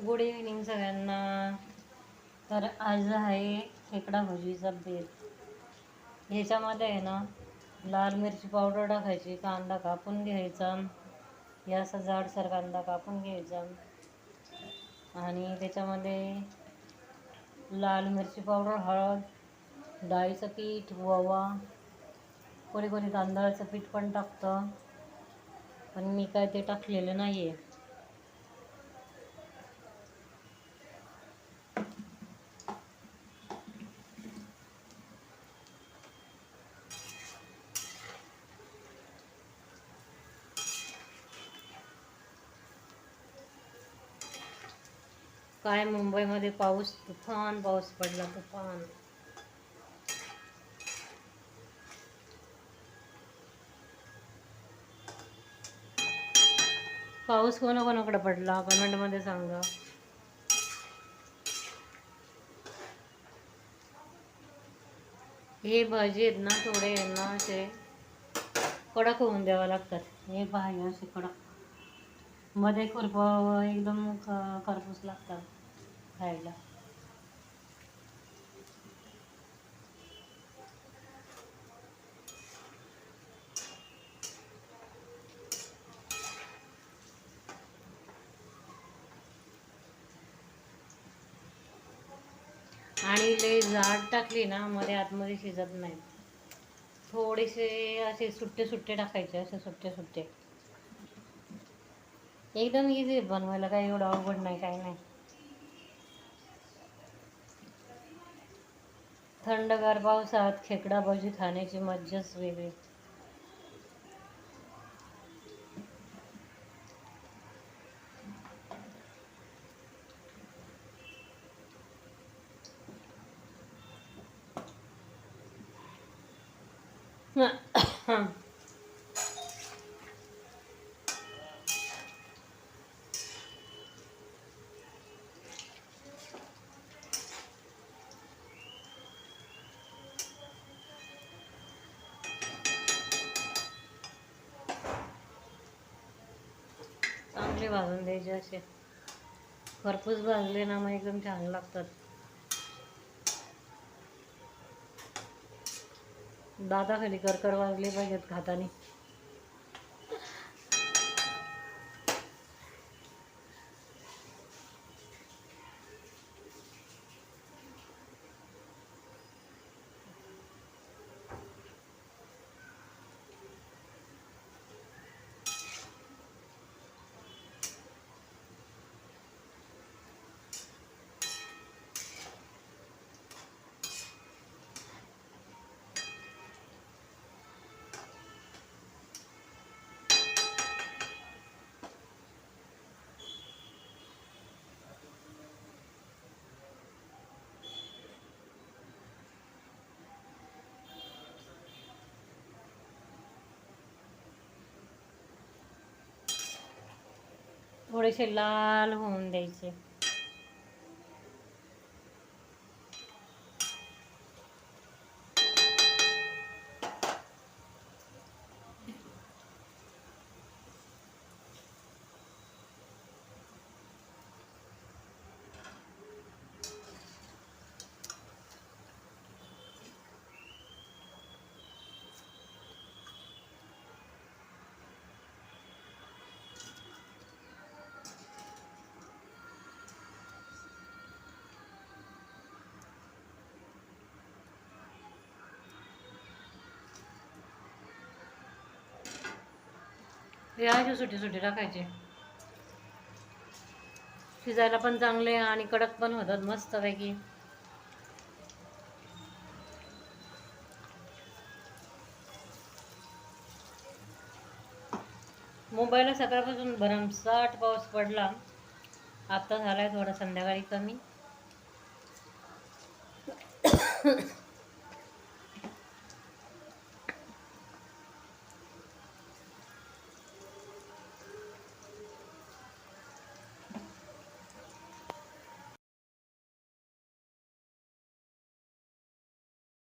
Good evening सगळ्यांना. तर आज आहे खेकडा भजीचा बेत. ह्याच्यामध्ये आहे ना लाल मिरची पावडर टाकायची कांदा कापून घ्यायचा या असा जाडसर कांदा कापून घ्यायचा. आणि त्याच्यामध्ये लाल मिरची पावडर हळद डाळीचं पीठ ओवा कोणी कोणी तांदळाचं पीठ पण टाकतं. पण मी काय ते टाकलेलं नाही आहे काय मुंबईमध्ये पाऊस तुफान पाऊस पडला तुफान. पाऊस कोणा कोणाकडे पडला? कमेंटमध्ये सांगा. हे भाजी आहेत ना थोडे यांना ना असे कडक होऊन द्यावं लागतात. हे भाजी असे कडक मध्ये खुरप एकदम ख- खरपूस लागतात खायला. आणि लय जाड टाकली ना मध्ये आतमध्ये शिजत नाही. थोडेसे असे सुट्टे सुट्टे टाकायचे असे सुट्टे सुट्टे एकदम इझी बनवायला काही एवढं अवघड नाही काही नाही. थंडगार पावसात खेकडा भाजी खाण्याची मज्जाच वेगळी. चांगले भाजून द्यायचे असे. खरपूस भाजले ना मग एकदम छान लागतात. दादा खाली करकर वाजले पाहिजेत खातानी. थोडेसे लाल होऊन द्यायचे. हे असे सुटे सुटे टाकायचे. शिजायला पण चांगले आणि कडक पण होतात मस्तपैकी. मुंबईला सकाळपासून भरमसाठ पाऊस पडला. आता झालाय थोडा संध्याकाळी कमी.